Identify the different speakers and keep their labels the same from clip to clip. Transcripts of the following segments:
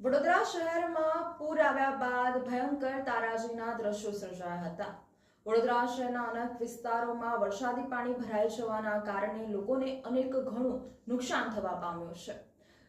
Speaker 1: વડોદરા શહેરમાં પૂર આવ્યા બાદ ભયંકર તારાજીના દ્રશ્યો સર્જાયા હતા. વડોદરા શહેરના અનેક વિસ્તારોમાં વરસાદી પાણી ભરાઈ જવાના કારણે લોકોને અનેક ઘણું નુકસાન થવા પામ્યું છે.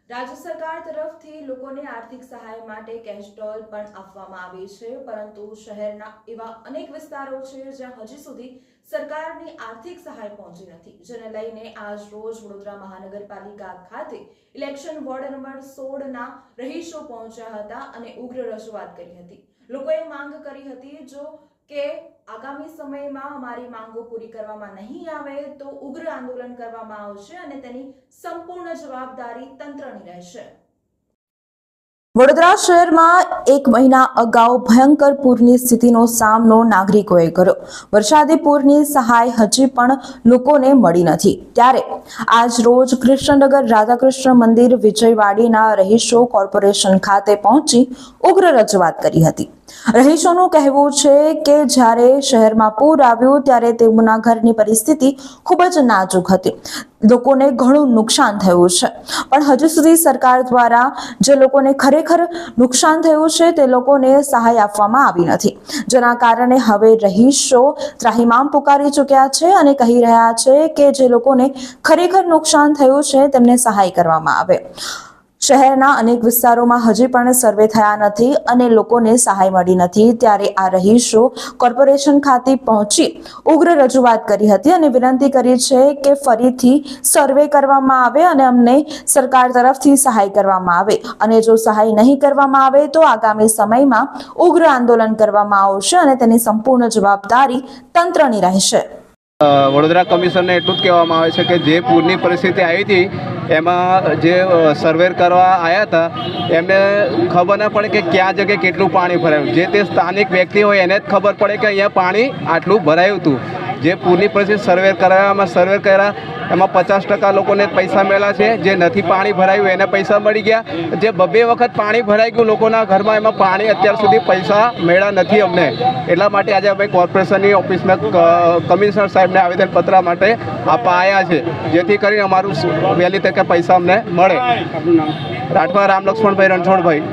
Speaker 1: રાજ્ય સરકાર તરફથી લોકોને આર્થિક સહાય માટે કેશડોલ પણ આપવામાં આવી છે, પરંતુ શહેરના એવા અનેક વિસ્તારો છે જ્યાં હજી સુધી સરકારની આર્થિક સહાય પહોંચી નથી. જેને લઈને આજ રોજ વડોદરા મહાનગરપાલિકા ખાતે ઇલેક્શન વોર્ડ નંબર સોળના રહીશો પહોંચ્યા હતા અને ઉગ્ર રજૂઆત કરી હતી. લોકોએ માંગ કરી હતી જો કે આગામી સમયમાં અમારી માંગો પૂરી કરવામાં નહીં આવે તો ઉગ્ર આંદોલન કરવામાં આવશે અને તેની સંપૂર્ણ જવાબદારી તંત્રની રહેશે. વડોદરા શહેરમાં એક મહિના અગાઉ ભયંકર પૂરની સ્થિતિનો સામનો નાગરિકોએ કર્યો. વરસાદી પૂરની સહાય હજી પણ લોકોને મળી નથી. ત્યારે આજ રોજ કૃષ્ણનગર રાધાકૃષ્ણ મંદિર વિજયવાડીના રહીશો કોર્પોરેશન ખાતે પહોંચી ઉગ્ર રજૂઆત કરી હતી. રહીશોનું કહેવું છે કે જ્યારે શહેરમાં પૂર આવ્યું ત્યારે તેમના ઘરની પરિસ્થિતિ ખૂબ જ નાજુક હતી. લોકોને ઘણું નુકસાન થયું છે. પણ હજુ સુધી સરકાર દ્વારા જે લોકોને ખરેખર નુકસાન થયું છે તે લોકોને સહાય આપવામાં આવી નથી. જેના કારણે હવે રહીશો ત્રાહિમામ પુકારી ચૂક્યા છે અને કહી રહ્યા છે કે જે લોકોને ખરેખર નુકસાન થયું છે તેમને સહાય કરવામાં આવે. શહેરના અનેક વિસ્તારોમાં હજી પણ સર્વે થયા નથી અને લોકોને સહાય મળી નથી. ત્યારે આ રહીશો કોર્પોરેશન ખાતે પહોંચી ઉગ્ર રજૂઆત કરી હતી અને વિનંતી કરી છે કે ફરીથી સર્વે કરવામાં આવે અને અમને સરકાર તરફથી સહાય કરવામાં આવે. અને જો સહાય નહીં કરવામાં આવે તો આગામી સમયમાં ઉગ્ર આંદોલન કરવામાં આવશે અને તેની સંપૂર્ણ જવાબદારી તંત્રની રહેશે.
Speaker 2: વડોદરા કમિશનને એટલું જ કહેવામાં આવે છે કે જે પૂરની પરિસ્થિતિ આવી હતી, એમાં જે સર્વેર કરવા આવ્યા હતા, એમને ખબર ના પડે કે ક્યાં જગ્યાએ કેટલું પાણી ભરાયું. જે તે સ્થાનિક વ્યક્તિ હોય એને જ ખબર પડે કે અહીંયા પાણી આટલું ભરાયું હતું. જે પૂરની પરિસ્થિતિ સર્વે કરાવવામાં સર્વે કર્યા, એમાં પચાસ ટકા લોકોને પૈસા મળ્યા છે, જે નથી પાણી ભરાયું, એને પૈસા મળી ગયા. જે બબે વખત પાણી ભરાઈ ગયું લોકોના ઘરમાં, એમાં પાણી અત્યાર સુધી પૈસા મળ્યા નથી અમને. એટલા માટે આજે અમે કોર્પોરેશનની ઓફિસમાં કમિશનર સાહેબને આવેદનપત્ર માટે આપવા આવ્યા છે, જેથી કરીને અમારું વહેલી તકે પૈસા અમને મળે. રાઠવા રામ લક્ષ્મણભાઈ રણછોડભાઈ.